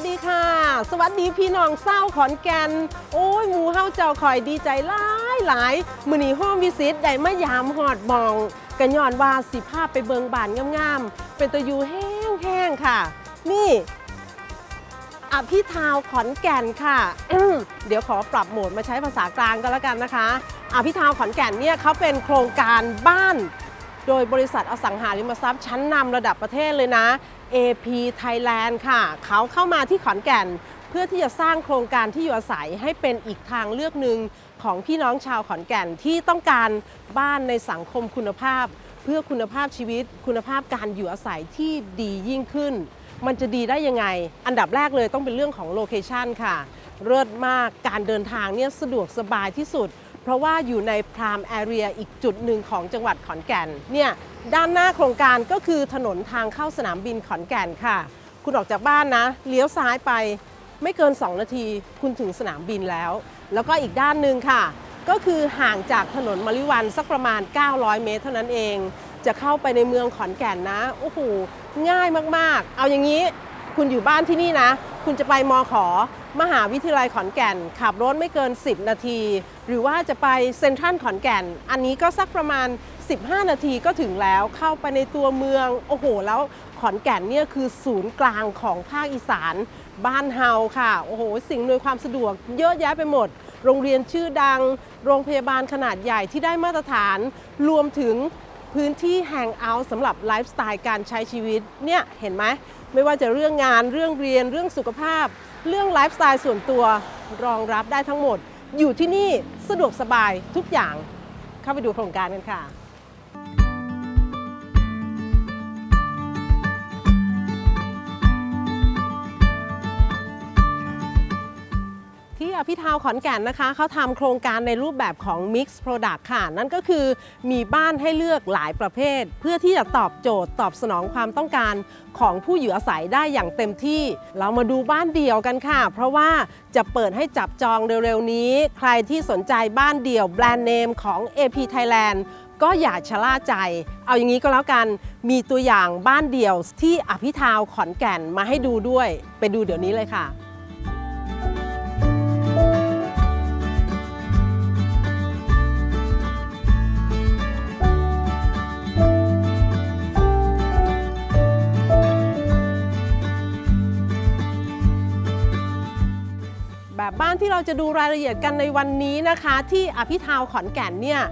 วัสดีค่ะ สวัสดีพี่น้องเศร้าขอนแก่น โอ้ยหมูเฮาเจ้าคอยดีใจหลายหลายมือนีห้องวิสิตได้มายามหอดมองกันย้อนว่าสิภาพไปเบิงบานงามๆ เป็นตัวยูแห้งๆค่ะ นี่อภิทาวขอนแก่นค่ะ เดี๋ยวขอปรับโหมดมาใช้ภาษากลางกันแล้วกันนะคะอภิทาวขอนแก่นเนี่ยเขาเป็นโครงการบ้าน โดยบริษัทอสังหาริมทรัพย์ชั้นนำระดับประเทศเลยนะ AP Thailand ค่ะ เขาเข้ามาที่ขอนแก่น เพื่อที่จะสร้างโครงการที่อยู่อาศัยให้เป็นอีกทางเลือกหนึ่งของพี่น้องชาวขอนแก่นที่ต้องการบ้านในสังคมคุณภาพ เพื่อคุณภาพชีวิต คุณภาพการอยู่อาศัยที่ดียิ่งขึ้น มันจะดีได้ยังไง อันดับแรกเลยต้องเป็นเรื่องของโลเคชันค่ะเลิศมากการเดินทางเนี่ยสะดวกสบายที่สุด เพราะว่าอยู่ในพรามแอเรียอีกจุดหนึ่งของจังหวัดขอนแก่นเนี่ยด้านหน้าโครงการก็คือถนนทางเข้าสนามบินขอนแก่นค่ะ คุณออกจากบ้านนะ เลี้ยวซ้ายไปไม่เกิน 2 นาที คุณถึงสนามบินแล้ว แล้วก็อีกด้านหนึ่งค่ะ ก็คือห่างจากถนนมะลิวันสักประมาณ 900 เมตรเท่านั้นเอง จะเข้าไปในเมืองขอนแก่นนะโอ้โหง่ายมากๆ เอาอย่างนี้คุณอยู่บ้านที่นี่นะ คุณจะไปมอขอมหาวิทยาลัยขอนแก่น ขับรถไม่เกิน 10 นาที หรือว่าจะไปเซ็นทรัลขอนแก่น อันนี้ก็สักประมาณ 15 นาทีก็ถึงแล้วเข้าไปในตัวเมือง โอ้โห แล้วขอนแก่นเนี่ยคือศูนย์กลางของภาคอีสาน บ้านเฮาค่ะ โอ้โห สิ่งอำนวยความสะดวกเยอะแยะไปหมด โรงเรียนชื่อดัง โรงพยาบาลขนาดใหญ่ที่ได้มาตรฐาน รวมถึงพื้นที่แฮงเอาท์สำหรับไลฟ์สไตล์การใช้ชีวิตเนี่ยเห็นไหม ไม่ว่าจะเรื่องงานเรื่องเรียนเรื่องสุขภาพ เรื่องไลฟ์สไตล์ส่วนตัวรองรับได้ทั้งหมด อยู่ที่นี่สะดวกสบายทุกอย่างเข้าไปดูโครงการกันค่ะ อภิทาวขอนแก่นนะคะเขาทำโครงการในรูปแบบของ Mix Product ค่ะ นั่นก็คือมีบ้านให้เลือกหลายประเภท เพื่อที่จะตอบโจทย์ตอบสนองความต้องการของผู้อยู่อาศัยได้อย่างเต็มที่ เรามาดูบ้านเดี่ยวกันค่ะ เพราะว่าจะเปิดให้จับจองเร็วๆนี้ ใครที่สนใจบ้านเดี่ยวแบรนด์เนมของ AP Thailand ก็อย่าชะล่าใจ เอาอย่างนี้ก็แล้วกัน มีตัวอย่างบ้านเดี่ยวที่อภิทาวขอนแก่นมาให้ดูด้วย ไปดูเดี๋ยวนี้เลยค่ะ บบบ้านที่เราจะดูรายละเอียดกันในวันนี้นะคะ ที่อภิทาวขอนแก่นเนี่ย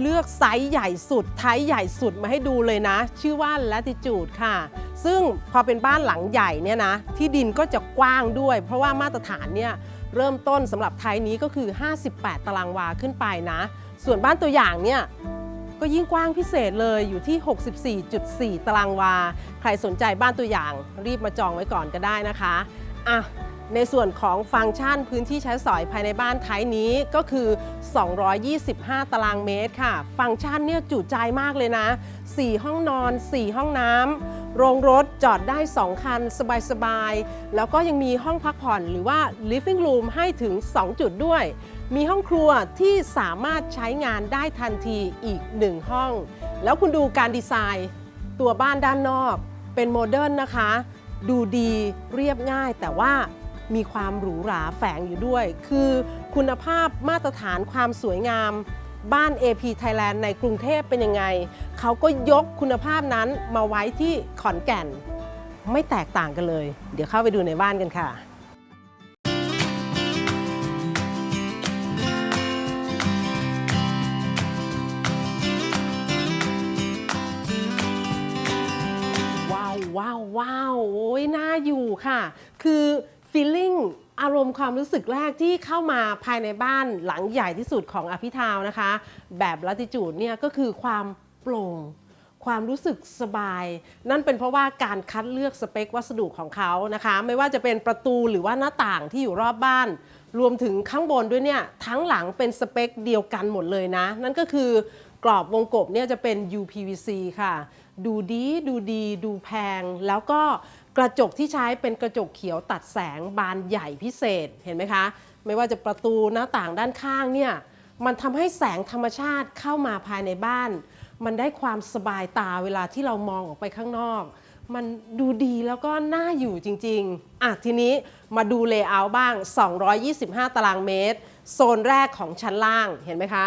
เลือกไซส์ใหญ่สุดไทยใหญ่สุดมาให้ดูเลยนะ ชื่อว่า Latitude ค่ะ ซึ่งพอเป็นบ้านหลังใหญ่เนี่ยนะที่ดินก็จะกว้างด้วย เพราะว่ามาตรฐานเนี่ยเริ่มต้นสำหรับไทยนี้ก็คือ 58 ตารางวาขึ้นไปนะ ส่วนบ้านตัวอย่างเนี่ยก็ยิ่งกว้างพิเศษเลยอยู่ที่ 64.4 ตารางวา ใครสนใจบ้านตัวอย่างรีบมาจองไว้ก่อนก็ได้นะคะอะ ในส่วนของฟังก์ชันพื้นที่ใช้สอยภายในบ้านไทยนี้ก็คือ 225 ตารางเมตรค่ะ ฟังก์ชันเนี่ยจุใจมากเลยนะ 4 ห้องนอน 4 ห้องน้ำ โรงรถจอดได้ 2 คัน สบายๆ แล้วก็ยังมีห้องพักผ่อนหรือว่า living room ให้ถึง 2 จุดด้วย มีห้องครัวที่สามารถใช้งานได้ทันทีอีก 1 ห้อง แล้วคุณดูการดีไซน์ ตัวบ้านด้านนอกเป็นโมเดิร์นนะคะ ดูดีเรียบง่ายแต่ว่า มีความหรูหราแฝงอยู่ด้วย คือคุณภาพมาตรฐานความสวยงาม บ้าน AP Thailand ในกรุงเทพเป็นยังไง เขาก็ยกคุณภาพนั้นมาไว้ที่ขอนแก่น ไม่แตกต่างกันเลย เดี๋ยวเข้าไปดูในบ้านกันค่ะว้าวว้าวว้าวโอ้ยน่าอยู่ค่ะ คือ feeling อารมณ์ความรู้สึกแรกที่เข้ามาภายในบ้านหลังใหญ่ที่สุดของอภิทาวนะคะ แบบลัติจูดเนี่ยก็คือความโปร่งความรู้สึกสบาย นั่นเป็นเพราะว่าการคัดเลือกสเปควัสดุของเขานะคะ ไม่ว่าจะเป็นประตูหรือว่าหน้าต่างที่อยู่รอบบ้าน รวมถึงข้างบนด้วยเนี่ยทั้งหลังเป็นสเปคเดียวกันหมดเลยนะ นั่นก็คือกรอบวงกบเนี่ยจะเป็น UPVC ค่ะ ดูดีดูดี ดูแพง แล้วก็ กระจกที่ใช้เป็นกระจกเขียวตัดแสงบานใหญ่พิเศษเห็นไหมคะ ไม่ว่าจะประตูหน้าต่างด้านข้างเนี่ยมันทำให้แสงธรรมชาติเข้ามาภายในบ้าน มันได้ความสบายตาเวลาที่เรามองออกไปข้างนอก มันดูดีแล้วก็น่าอยู่จริงๆอะทีนี้มาดูเลเยอร์บ้าง 225 ตารางเมตร โซนแรกของชั้นล่างเห็นไหมคะ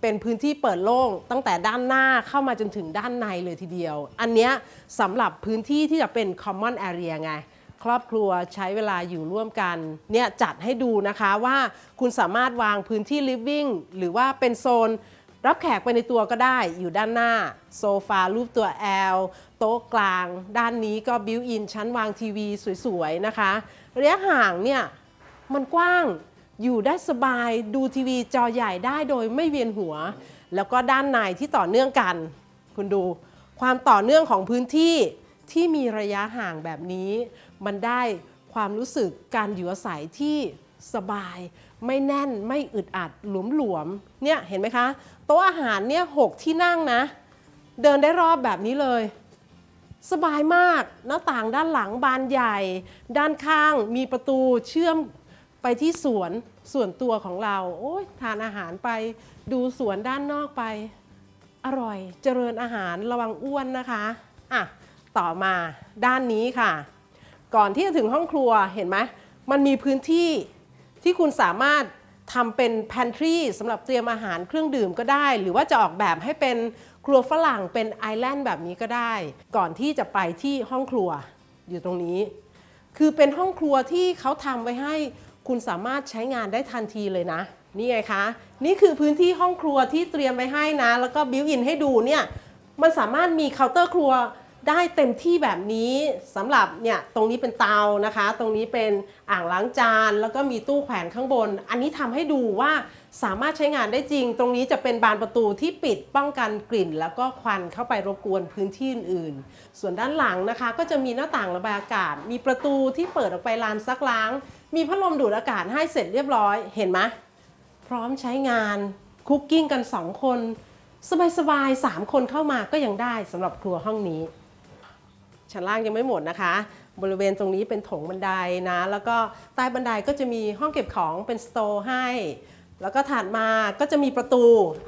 เป็นพื้นที่เปิดโล่งตั้งแต่ด้านหน้าเข้ามาจนถึงด้านในเลยทีเดียว อันเนี้ยสำหรับพื้นที่ที่จะเป็น common area ไง ครอบครัวใช้เวลาอยู่ร่วมกัน เนี่ยจัดให้ดูนะคะว่าคุณสามารถวางพื้นที่ living หรือว่าเป็นโซน รับแขกไปในตัวก็ได้อยู่ด้านหน้า โซฟารูปตัว L โต๊ะกลาง ด้านนี้ก็บิวอินชั้นวางทีวีสวยๆนะคะ ระยะห่างเนี่ยมันกว้าง อยู่ได้สบายดูทีวีจอใหญ่ได้โดยไม่เวียนหัว แล้วก็ด้านในที่ต่อเนื่องกัน คุณดู ความต่อเนื่องของพื้นที่ที่มีระยะห่างแบบนี้ มันได้ความรู้สึกการอยู่อาศัยที่สบาย ไม่แน่นไม่อึดอัดหลวมๆเนี่ยเห็นไหมคะโต๊ะอาหารเนี่ยหกที่นั่งนะ เดินได้รอบแบบนี้เลย สบายมากหน้าต่างด้านหลังบานใหญ่ ด้านข้างมีประตูเชื่อม ไปที่สวนส่วนตัวของเราโอ้ยทานอาหารไปดูสวนด้านนอกไป อร่อยเจริญอาหารระวังอ้วนนะคะอะต่อมาด้านนี้ค่ะ ก่อนที่จะถึงห้องครัวเห็นไหมมันมีพื้นที่ที่คุณสามารถทำเป็น pantry สำหรับเตรียมอาหารเครื่องดื่มก็ได้ หรือว่าจะออกแบบให้เป็นครัวฝรั่งเป็นไอแลนด์แบบนี้ก็ได้ ก่อนที่จะไปที่ห้องครัวอยู่ตรงนี้ คือเป็นห้องครัวที่เขาทำไว้ให้ คุณสามารถใช้งานได้ทันทีเลยนะ นี่ไงคะ นี่คือพื้นที่ห้องครัวที่เตรียมไว้ให้นะ แล้วก็บิวอินให้ดูเนี่ย มันสามารถมีเคาน์เตอร์ครัวได้เต็มที่แบบนี้สำหรับเนี่ยตรงนี้เป็นเตานะคะ ตรงนี้เป็นอ่างล้างจาน แล้วก็มีตู้แขวนข้างบน อันนี้ทำให้ดูว่าสามารถใช้งานได้จริง ตรงนี้จะเป็นบานประตูที่ปิดป้องกันกลิ่น แล้วก็ควันเข้าไปรบกวนพื้นที่อื่นๆ ส่วนด้านหลังนะคะ ก็จะมีหน้าต่างระบายอากาศ มีประตูที่เปิดออกไปลานซักล้าง มีพัดลมดูดอากาศให้เสร็จเรียบร้อยเห็นไหมพร้อมใช้งานคุกกิ้งกัน 2 คน สบายๆ3คนเข้ามาก็ยังได้สำหรับครัวห้องนี้ ชั้นล่างยังไม่หมดนะคะ บริเวณตรงนี้เป็นโถงบันไดนะ แล้วก็ใต้บันไดก็จะมีห้องเก็บของเป็นสโตร์ให้ แล้วก็ถัดมาก็จะมีประตู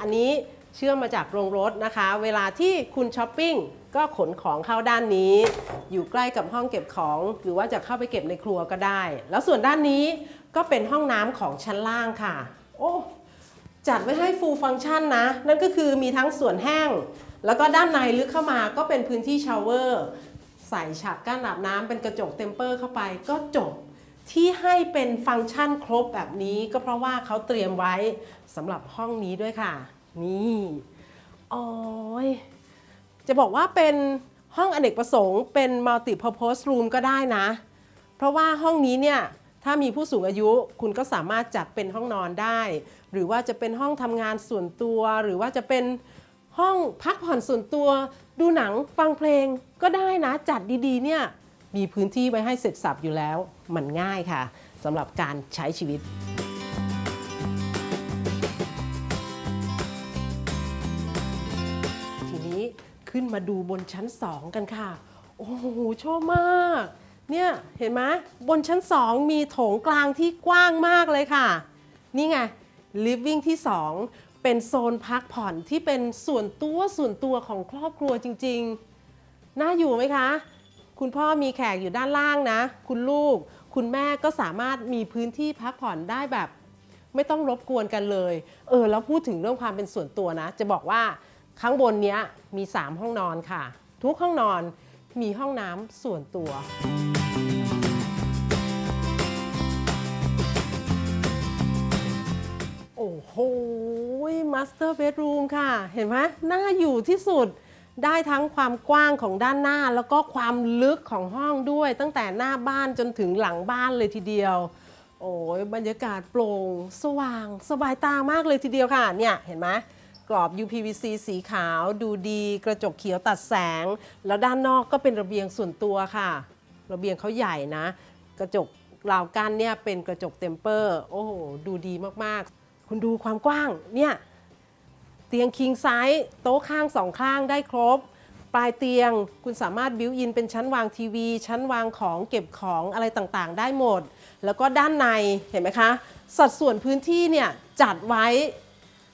อันนี้ เชื่อมมาจากโรงรถนะคะ เวลาที่คุณช้อปปิ้งก็ขนของเข้าด้านนี้ อยู่ใกล้กับห้องเก็บของ หรือว่าจะเข้าไปเก็บในครัวก็ได้ แล้วส่วนด้านนี้ก็เป็นห้องน้ำของชั้นล่างค่ะ โอ้จัดไว้ให้ full function นะ นั่นก็คือมีทั้งส่วนแห้ง แล้วก็ด้านในลึกเข้ามาก็เป็นพื้นที่ชาวเวอร์ใส่ฉากกั้นอาบน้ำเป็นกระจกเต็มเปอร์เข้าไปก็จบที่ให้เป็นฟังก์ชันครบแบบนี้ก็เพราะว่าเขาเตรียมไว้สำหรับห้องนี้ด้วยค่ะ นี่โอ้ยจะบอกว่าเป็นห้องอเนกประสงค์เป็น multi purpose room ก็ได้นะ เพราะว่าห้องนี้เนี่ย ถ้ามีผู้สูงอายุคุณก็สามารถจัดเป็นห้องนอนได้ หรือว่าจะเป็นห้องทำงานส่วนตัว หรือว่าจะเป็นห้องพักผ่อนส่วนตัว ดูหนังฟังเพลงก็ได้นะ จัดดีๆ เนี่ย มีพื้นที่ไว้ให้เสร็จสับอยู่แล้ว มันง่ายค่ะสำหรับการใช้ชีวิต ขึ้นมาดูบนชั้น2กันค่ะ โอ้โหชอบมาก เนี่ยเห็นไหมบนชั้น2มีโถงกลางที่กว้างมากเลยค่ะ นี่ไง living ที่2เป็นโซนพักผ่อนที่เป็นส่วนตัวส่วนตัวของครอบครัวจริงๆ น่าอยู่ไหมคะ คุณพ่อมีแขกอยู่ด้านล่างนะ คุณลูก คุณแม่ก็สามารถมีพื้นที่พักผ่อนได้แบบ ไม่ต้องรบกวนกันเลย เออ แล้วพูดถึงเรื่องความเป็นส่วนตัวนะ จะบอกว่า ข้างบนนี้มี 3 ห้องนอนค่ะ ทุกห้องนอนมีห้องน้ำส่วนตัว โอ้โหมาสเตอร์เบดรูมค่ะ เห็นไหมน่าอยู่ที่สุดได้ทั้งความกว้างของด้านหน้า แล้วก็ความลึกของห้องด้วย ตั้งแต่หน้าบ้านจนถึงหลังบ้านเลยทีเดียว โอ้ยบรรยากาศโปร่ง สว่าง สบายตามากเลยทีเดียวค่ะ เนี่ย เห็นไหม กรอบ UPVC สีขาว ดูดีกระจกเขียวตัดแสง แล้วด้านนอกก็เป็นระเบียงส่วนตัวค่ะ ระเบียงเขาใหญ่นะ กระจกราวกั้นเนี่ยเป็นกระจกเต็มเปอร์ โอ้โหดูดีมากๆ คุณดูความกว้างเนี่ยเตียงคิงไซส์โต๊ะข้างสองข้างได้ครบ ปลายเตียงคุณสามารถบิวอินเป็นชั้นวางทีวี ชั้นวางของเก็บของอะไรต่างๆ ได้หมด แล้วก็ด้านในเห็นไหมคะ สัดส่วนพื้นที่เนี่ยจัดไว้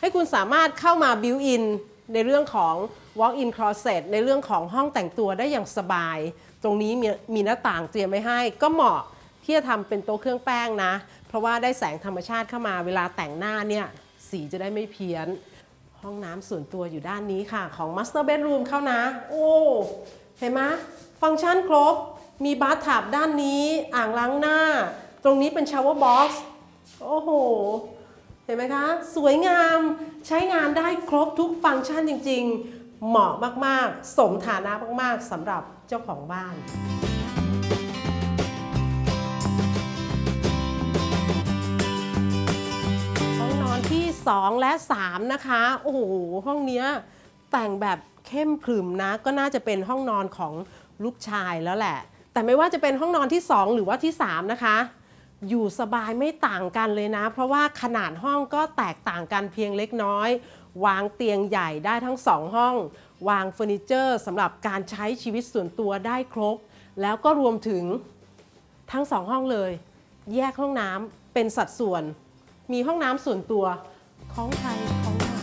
ให้คุณสามารถเข้ามาบิวอินในเรื่องของ walk-in closet ในเรื่องของห้องแต่งตัวได้อย่างสบาย ตรงนี้มีมีหน้าต่างเตรียมไว้ให้ ก็เหมาะที่จะทำเป็นโต๊ะเครื่องแป้งนะ เพราะว่าได้แสงธรรมชาติเข้ามาเวลาแต่งหน้าเนี่ย สีจะได้ไม่เพี้ยน ห้องน้ำส่วนตัวอยู่ด้านนี้ค่ะ ของ Master Bedroom เข้านะ โอ้เห็นไหมฟังก์ชันครบ มีบาร์ทับด้านนี้ อ่างล้างหน้า ตรงนี้เป็นชาวเวอร์บ็อกซ์โอ้โห เห็นไหมคะ สวยงามใช้งานได้ครบทุกฟังก์ชันจริง ๆ เหมาะมากๆ สมฐานะมากๆสำหรับเจ้าของบ้านห้องนอนที่ 2 และ 3 นะคะ โอ้โห ห้องเนี้ยแต่งแบบเข้มขรึมนะ ก็น่าจะเป็นห้องนอนของลูกชายแล้วแหละ แต่ไม่ว่าจะเป็นห้องนอนที่ 2 หรือว่าที่ 3 นะคะ อยู่สบายไม่ต่างกันเลยนะ เพราะว่าขนาดห้องก็แตกต่างกันเพียงเล็กน้อย วางเตียงใหญ่ได้ทั้ง2ห้อง วางเฟอร์นิเจอร์สำหรับการใช้ชีวิตส่วนตัวได้ครบ แล้วก็รวมถึงทั้งสองห้องเลย แยกห้องน้ำเป็นสัดส่วน มีห้องน้ำส่วนตัวของใครของมัน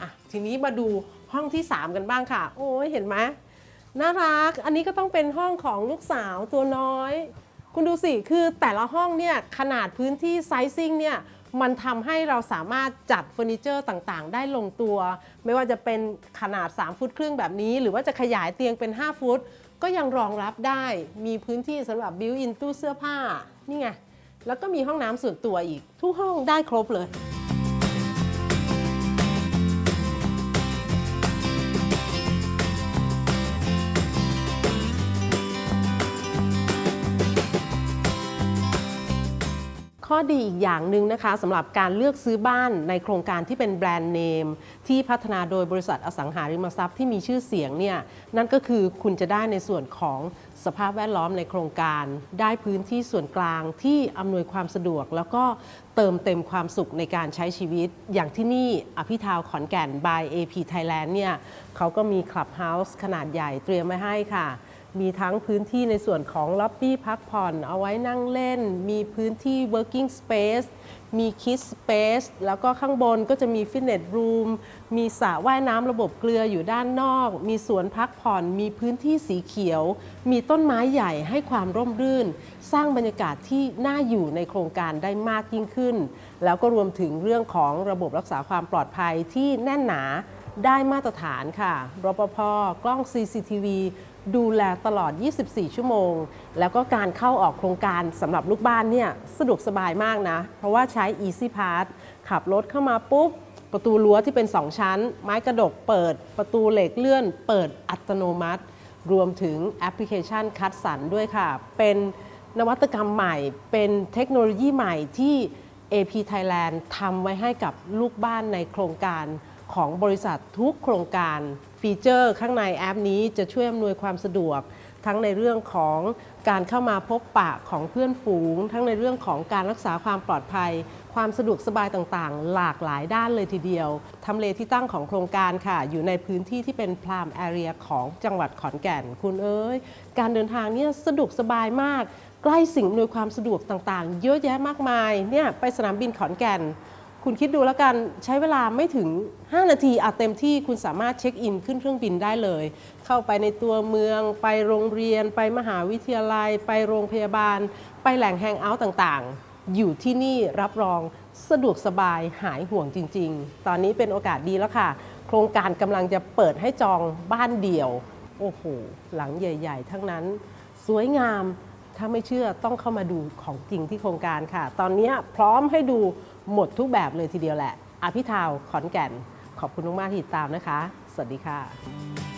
อะทีนี้มาดู ห้องที่ 3 กันบ้างค่ะ โอ้ยเห็นไหมน่ารัก อันนี้ก็ต้องเป็นห้องของลูกสาวตัวน้อย คุณดูสิ คือแต่ละห้องเนี่ยขนาดพื้นที่ไซซิ่งเนี่ยมันทำให้เราสามารถจัดเฟอร์นิเจอร์ต่างๆ ได้ลงตัว ไม่ว่าจะเป็นขนาด 3 ฟุตครึ่งแบบนี้ หรือว่าจะขยายเตียงเป็น 5 ฟุต ก็ยังรองรับได้ มีพื้นที่สำหรับบิวอินตู้เสื้อผ้า นี่ไง แล้วก็มีห้องน้ำส่วนตัวอีก ทุกห้องได้ครบเลย ข้อดีอีกอย่างหนึ่งนะคะสำหรับการเลือกซื้อบ้านในโครงการที่เป็นแบรนด์เนม ที่พัฒนาโดยบริษัทอสังหาริมทรัพย์ที่มีชื่อเสียงเนี่ยนั่นก็คือคุณจะได้ในส่วนของสภาพแวดล้อมในโครงการ ได้พื้นที่ส่วนกลางที่อำนวยความสะดวก แล้วก็เติมเต็มความสุขในการใช้ชีวิต อย่างที่นี่อภิทาวขอนแก่น by AP Thailand เนี่ยเขาก็มีคลับเฮาส์ขนาดใหญ่เตรียมไว้ให้ค่ะ มีทั้งพื้นที่ในส่วนของล็อบบี้พักผ่อน เอาไว้นั่งเล่น มีพื้นที่ working space มี kids space แล้วก็ข้างบนก็จะมี fitness room มีสระว่ายน้ำระบบเกลืออยู่ด้านนอก มีสวนพักผ่อน มีพื้นที่สีเขียว มีต้นไม้ใหญ่ให้ความร่มรื่น สร้างบรรยากาศที่น่าอยู่ในโครงการได้มากยิ่งขึ้น แล้วก็รวมถึงเรื่องของระบบรักษาความปลอดภัยที่แน่นหนาได้มาตรฐานค่ะรปภกล้อง CCTV ดูแลตลอด 24 ชั่วโมง แล้วก็การเข้าออกโครงการสำหรับลูกบ้านเนี่ยสะดวกสบายมากนะ เพราะว่าใช้ Easy Pass ขับรถเข้ามาปุ๊บ ประตูรั้วที่เป็น 2 ชั้น ไม้กระดกเปิด ประตูเหล็กเลื่อน เปิดอัตโนมัติ รวมถึงแอปพลิเคชันคัดสรรด้วยค่ะ เป็นนวัตกรรมใหม่ เป็นเทคโนโลยีใหม่ที่ AP Thailand ทำไว้ให้กับลูกบ้านในโครงการของบริษัททุกโครงการ ฟีเจอร์ข้างในแอปนี้จะช่วยอำนวยความสะดวก ทั้งในเรื่องของการเข้ามาพบปะของเพื่อนฝูง ทั้งในเรื่องของการรักษาความปลอดภัย ความสะดวกสบายต่างๆ หลากหลายด้านเลยทีเดียวทำเลที่ตั้งของโครงการค่ะ อยู่ในพื้นที่ที่เป็นพรามแอเรียของจังหวัดขอนแก่น คุณเอ้ย การเดินทางเนี่ยสะดวกสบายมาก ใกล้สิ่งอำนวยความสะดวกต่างๆ เยอะแยะมากมายเนี่ยไปสนามบินขอนแก่น คุณคิดดูแล้วกันใช้เวลาไม่ถึง 5 นาทีอาจเต็มที่คุณสามารถเช็คอินขึ้นเครื่องบินได้เลย เข้าไปในตัวเมือง ไปโรงเรียน ไปมหาวิทยาลัย ไปโรงพยาบาล ไปแหล่งแฮงเอาท์ต่างๆ อยู่ที่นี่รับรองสะดวกสบายหายห่วงจริง ๆ ตอนนี้เป็นโอกาสดีแล้วค่ะ โครงการกำลังจะเปิดให้จองบ้านเดี่ยว โอ้โห หลังใหญ่ ๆ ทั้งนั้น สวยงาม ถ้าไม่เชื่อต้องเข้ามาดูของจริงที่โครงการค่ะ ตอนนี้พร้อมให้ดูหมดทุกแบบเลยทีเดียวแหละอภิทาวขอนแก่น ขอบคุณมากๆที่ติดตามนะคะ สวัสดีค่ะ